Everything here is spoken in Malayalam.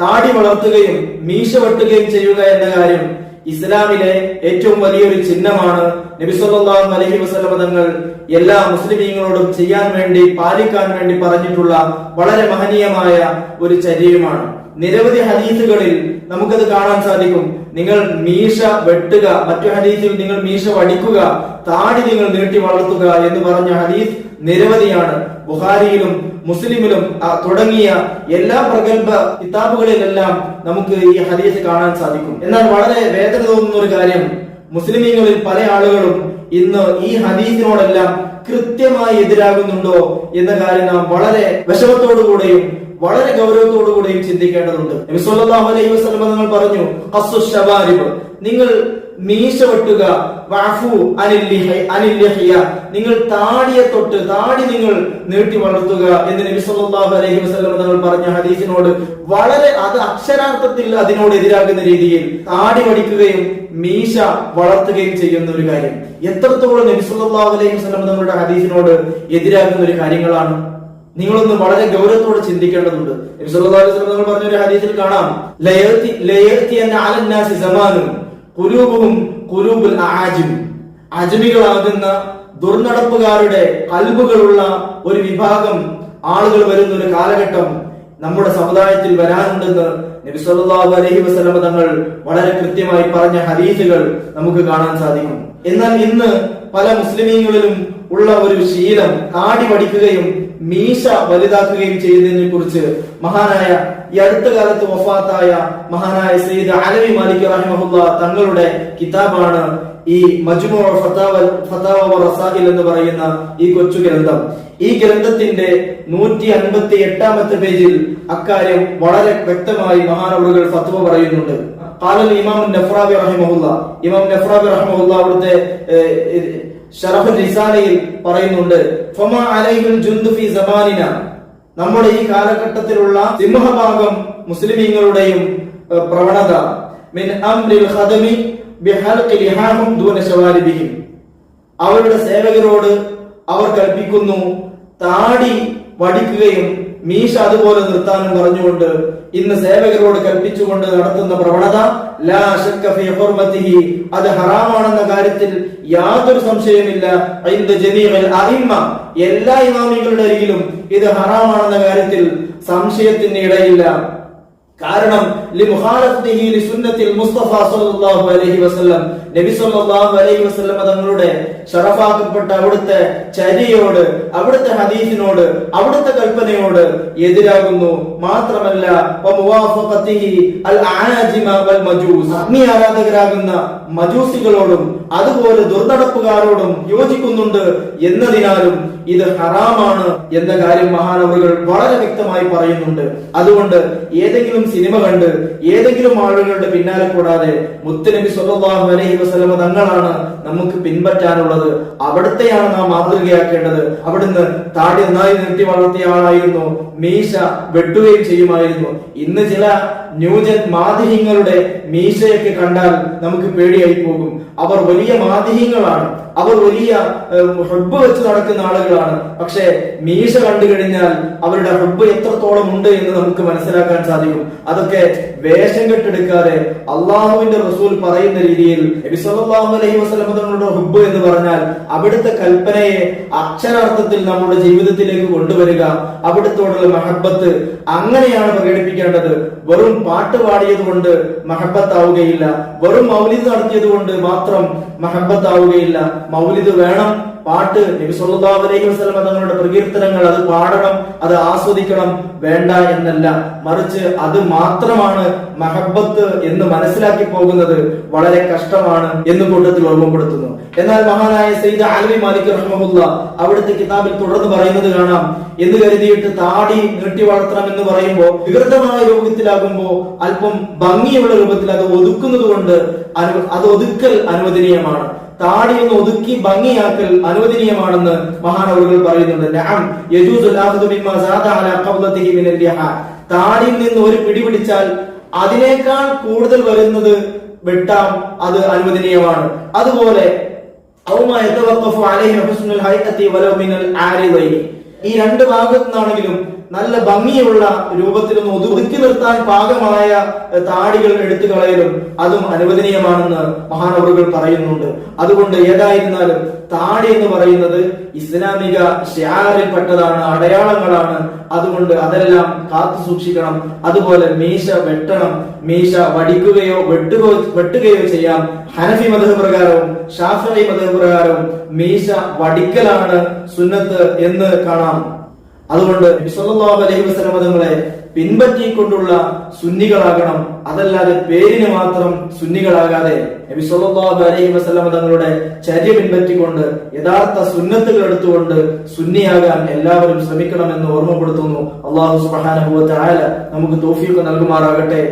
താടി വളർത്തുകയും മീശ വെട്ടുകയും ചെയ്യുക എന്ന കാര്യം ഇസ്ലാമിലെ ഏറ്റവും വലിയൊരു ചിഹ്നമാണ് നബി അലഹി അലൈഹി വസല്ലമ തങ്ങൾ എല്ലാ മുസ്ലിമീങ്ങളോടും ചെയ്യാൻ വേണ്ടി പാലിക്കാൻ വേണ്ടി പറഞ്ഞിട്ടുള്ള വളരെ മഹനീയമായ ഒരു ചര്യമാണ് നിരവധി ഹദീസുകളിൽ നമുക്കത് കാണാൻ സാധിക്കും. നിങ്ങൾ മീശ വെട്ടുക മറ്റു ഹദീസിൽ നിങ്ങൾ മീശ വടിക്കുക താടി നിങ്ങൾ നീട്ടി വളർത്തുക എന്ന് പറഞ്ഞ ഹദീസ് നിരവധിയാണ്. ബുഹാരിയിലും മുസ്ലിമിലും തുടങ്ങിയ എല്ലാ പ്രഗത്ഭ കിതാബുകളിലെല്ലാം നമുക്ക് ഈ ഹദീസ് കാണാൻ സാധിക്കും. എന്നാൽ വളരെ വേദന തോന്നുന്ന ഒരു കാര്യം മുസ്ലിമീങ്ങളിൽ പല ആളുകളും ഇന്ന് ഈ ഹദീസിനോടെല്ലാം കൃത്യമായി എതിരാകുന്നുണ്ടോ എന്ന കാര്യം നാം വളരെ വിഷമത്തോടുകൂടെയും വളരെ ഗൗരവത്തോടുകൂടെയും ചിന്തിക്കേണ്ടതുണ്ട്. അലൈഹി വസല്ലം നിങ്ങൾ പറഞ്ഞു നിങ്ങൾ മീശ വെട്ടുക നിങ്ങൾ താടിയെ തൊട്ട് താടി നിങ്ങൾ നീട്ടി വളർത്തുക. എന്ന് നബി സല്ലല്ലാഹു അലൈഹി വസല്ലം തങ്ങൾ പറഞ്ഞ ഹദീസിനോട് വളരെ അത് അക്ഷരാർത്ഥത്തിൽ അതിനോട് എതിരാകുന്ന രീതിയിൽ താടി വടിക്കുകയും മീശ വളർത്തുകയും ചെയ്യുന്ന ഒരു കാര്യം. എത്രത്തോളം നബി സല്ലല്ലാഹു അലൈഹി തങ്ങളുടെ ഹദീസിനോട് എതിരാകുന്ന ഒരു കാര്യങ്ങളാണ്. നിങ്ങളൊന്ന് വളരെ ഗൗരവത്തോടെ ചിന്തിക്കേണ്ടതുണ്ട്. നബി സല്ലല്ലാഹു അലൈഹി പറഞ്ഞ ഒരു ഹദീസിൽ കാണാം. ലയർത്തി ലയർത്തി അന്ന അലന്നാസി സമാനും കുരൂപും കുരൂബുൽ ആജിം അജമികളാകുന്ന ദുർനടപ്പുകാരുടെ കൽബുകളുള്ള ഒരു വിഭാഗം ആളുകൾ വരുന്ന ഒരു കാലഘട്ടം നമ്മുടെ സമുദായത്തിൽ വരാനുണ്ടെന്ന് നബിസ്വല്ലാഹു അലഹി വസ്ലമ തങ്ങൾ വളരെ കൃത്യമായി പറഞ്ഞ ഹദീസുകൾ നമുക്ക് കാണാൻ സാധിക്കും. എന്നാൽ ഇന്ന് പല മുസ്ലിമീങ്ങളിലും ഉള്ള ഒരു ശീലം കാടി പഠിക്കുകയും മീശ വലുതാക്കുകയും ചെയ്തതിനെ കുറിച്ച് മഹാനായ ഈ അടുത്ത കാലത്ത് വഫാത്തായ മഹാനായ സയ്യിദ് അലവി മാലിക് റഹിമഹുല്ല തങ്ങളുടെ കിതാബാണ് ഈ മജ്മു ഫതാവ വ എന്ന് പറയുന്ന ഈ കൊച്ചു ഗ്രന്ഥം. ഈ ഗ്രന്ഥത്തിന്റെ നൂറ്റി അൻപത്തി എട്ടാമത്തെ പേജിൽ അക്കാര്യം വളരെ വ്യക്തമായി മഹാനവറുകൾ ഫത്വ പറയുന്നുണ്ട്. ഖാലൽ ഇമാം നഫ്രാബി റഹിമഹുല്ല ഇമാം നഫ്രാബി റഹിമഹുല്ല അവിടുത്തെ ഷറഫ് റിസാലയിൽ പറയുന്നുണ്ട് ഫമ അലൈഹിൽ ജുന്ദു ഫി സമാനിന. നമ്മുടെ ഈ കാലഘട്ടത്തിലുള്ള സിംഹഭാഗം മുസ്ലിമീങ്ങളുടെയും പ്രവണത. മിൻ അംരിൽ ഖദമി അവരുടെ സേവകരോട് അവർ കൽപ്പിക്കുന്നു താടി വടിക്കുകയും മീശ അതുപോലെ നിർത്താനും പറഞ്ഞുകൊണ്ട് ഇന്ന് സേവകരോട് കൽപ്പിച്ചുകൊണ്ട് നടത്തുന്ന പ്രവണത അത് ഹറാമാണെന്ന കാര്യത്തിൽ യാതൊരു സംശയമില്ല എല്ലാ ഇമാമികളുടെ അരികിലും ഇത് ഹറാമാണെന്ന കാര്യത്തിൽ സംശയത്തിന് ഇടയില്ല. കാരണം മുസ്തഫ സല്ലല്ലാഹു അലൈഹി വസല്ലം നബി സല്ലല്ലാഹു അലൈഹി തങ്ങളുടെ ഷറഫാക്കപ്പെട്ട അവിടുത്തെ ചര്യയോട് അവിടുത്തെ ഹദീസിനോട് അവിടുത്തെ കൽപ്പനയോട് എതിരാകുന്നു. മാത്രമല്ല അഗ്നി ആരാധകരാകുന്ന മജൂസികളോടും അതുപോലെ ദുർനടപ്പുകാരോടും യോജിക്കുന്നുണ്ട് എന്നതിനാലും ഇത് ഹറാമാണ് എന്ന കാര്യം മഹാനവറുകൾ വളരെ വ്യക്തമായി പറയുന്നുണ്ട്. അതുകൊണ്ട് ഏതെങ്കിലും സിനിമ കണ്ട് ഏതെങ്കിലും ആളുകളുടെ പിന്നാലെ കൂടാതെ മുത്തുനബി സല്ലല്ലാഹു അലൈഹി വസ്ലമ തങ്ങളാണ് നമുക്ക് പിൻപറ്റാനുള്ളത്. അവിടത്തെയാണ് നാം മാതൃകയാക്കേണ്ടത്. അവിടുന്ന് താടി നന്നായി നിർത്തി വളർത്തിയ ആളായിരുന്നു. മീശ വെട്ടുകയും ചെയ്യുമായിരുന്നു. ഇന്ന് ചില ന്യൂജൻ മാധ്യമങ്ങളുടെ മീശയൊക്കെ കണ്ടാൽ നമുക്ക് പേടിയായി പോകും. അവർ വലിയ മാതിഹിങ്ങളാണ് അവർ വലിയ ഹുബ് വെച്ച് നടക്കുന്ന ആളുകളാണ്. പക്ഷേ മീശ കണ്ടു കഴിഞ്ഞാൽ അവരുടെ ഹുബ് എത്രത്തോളം ഉണ്ട് എന്ന് നമുക്ക് മനസ്സിലാക്കാൻ സാധിക്കും. അതൊക്കെ വേഷം കെട്ടെടുക്കാതെ അള്ളാഹുവിന്റെ റസൂൽ പറയുന്ന രീതിയിൽ അലൈഹി വസല്ലം തങ്ങളുടെ ഹുബ് എന്ന് പറഞ്ഞാൽ അവിടുത്തെ കൽപ്പനയെ അക്ഷരാർത്ഥത്തിൽ നമ്മുടെ ജീവിതത്തിലേക്ക് കൊണ്ടുവരിക അവിടുത്തോടുള്ള മഹബത്ത് അങ്ങനെയാണ് പ്രകടിപ്പിക്കേണ്ടത്. വെറും പാട്ട് പാടിയത് കൊണ്ട് മഹബത്താവുകയില്ല. വെറും മൗലിദ് നടത്തിയത് കൊണ്ട് മാത്രം മഹബത്താവുകയില്ല. മൗലിദ് വേണം. പാട്ട് നബി സല്ലല്ലാഹു അലൈഹി തങ്ങളുടെ പ്രകീർത്തനങ്ങൾ അത് പാടണം അത് ആസ്വദിക്കണം. വേണ്ട എന്നല്ല. മറിച്ച് അത് മാത്രമാണ് മഹബത്ത് എന്ന് മനസ്സിലാക്കി പോകുന്നത് വളരെ കഷ്ടമാണ് എന്ന് കൂട്ടത്തിൽ ഓർമ്മപ്പെടുത്തുന്നു. എന്നാൽ മഹാനായ സെയ്ദ് അലവി മാലിക് റഹ്മുല്ല അവിടുത്തെ കിതാബിൽ തുടർന്ന് പറയുന്നത് കാണാം. എന്ന് കരുതിയിട്ട് താടി നീട്ടി വളർത്തണം എന്ന് പറയുമ്പോൾ വികൃതമായ രൂപത്തിലാകുമ്പോൾ അല്പം ഭംഗിയുള്ള രൂപത്തിൽ അത് ഒതുക്കുന്നത് കൊണ്ട് അത് ഒതുക്കൽ അനുവദനീയമാണ്. താടി ഒന്ന് ഒതുക്കി ഭംഗിയാക്കൽ അനുവദനീയമാണെന്ന് മഹാനവറുകൾ പറയുന്നുണ്ട്. താടിയിൽ നിന്ന് ഒരു പിടി പിടിച്ചാൽ അതിനേക്കാൾ കൂടുതൽ വരുന്നത് വെട്ടാം അത് അനുവദനീയമാണ്. അതുപോലെ ഈ രണ്ട് ഭാഗത്തു നിന്നാണെങ്കിലും നല്ല ഭംഗിയുള്ള രൂപത്തിലൊന്ന് ഒതുക്കി നിർത്താൻ പാകമായ താടികൾ എടുത്തു കളയലും അതും അനുവദനീയമാണെന്ന് മഹാനവറുകൾ പറയുന്നുണ്ട്. അതുകൊണ്ട് ഏതായിരുന്നാലും താടി എന്ന് പറയുന്നത് ഇസ്ലാമിക ഷിയാറിൽപ്പെട്ടതാണ് അടയാളങ്ങളാണ്. അതുകൊണ്ട് അതെല്ലാം കാത്തു സൂക്ഷിക്കണം. അതുപോലെ മീശ വെട്ടണം. മീശ വടിക്കുകയോ വെട്ടുകയോ വെട്ടുകയോ ചെയ്യാം. ഹനഫി മതഹ പ്രകാരവും ഷാഫി മതഹ പ്രകാരവും മീശ വടിക്കലാണ് സുന്നത്ത് എന്ന് കാണാം. അതുകൊണ്ട് നബി സല്ലല്ലാഹു അലൈഹി വസല്ലം തങ്ങളെ പിൻപറ്റിക്കൊണ്ടുള്ള സുന്നികളാകണം. അതല്ലാതെ പേരിന് മാത്രം സുന്നികളാകാതെ നബി സല്ലല്ലാഹു അലൈഹി വസല്ലം തങ്ങളുടെ ചര്യ പിൻപറ്റിക്കൊണ്ട് യഥാർത്ഥ സുന്നത്തുകൾ എടുത്തുകൊണ്ട് സുന്നിയാകാൻ എല്ലാവരും ശ്രമിക്കണമെന്ന് ഓർമ്മപ്പെടുത്തുന്നു. അള്ളാഹു സുബ്ഹാനഹു വ തആല നമുക്ക് തൗഫീഖ് നൽകുമാറാകട്ടെ.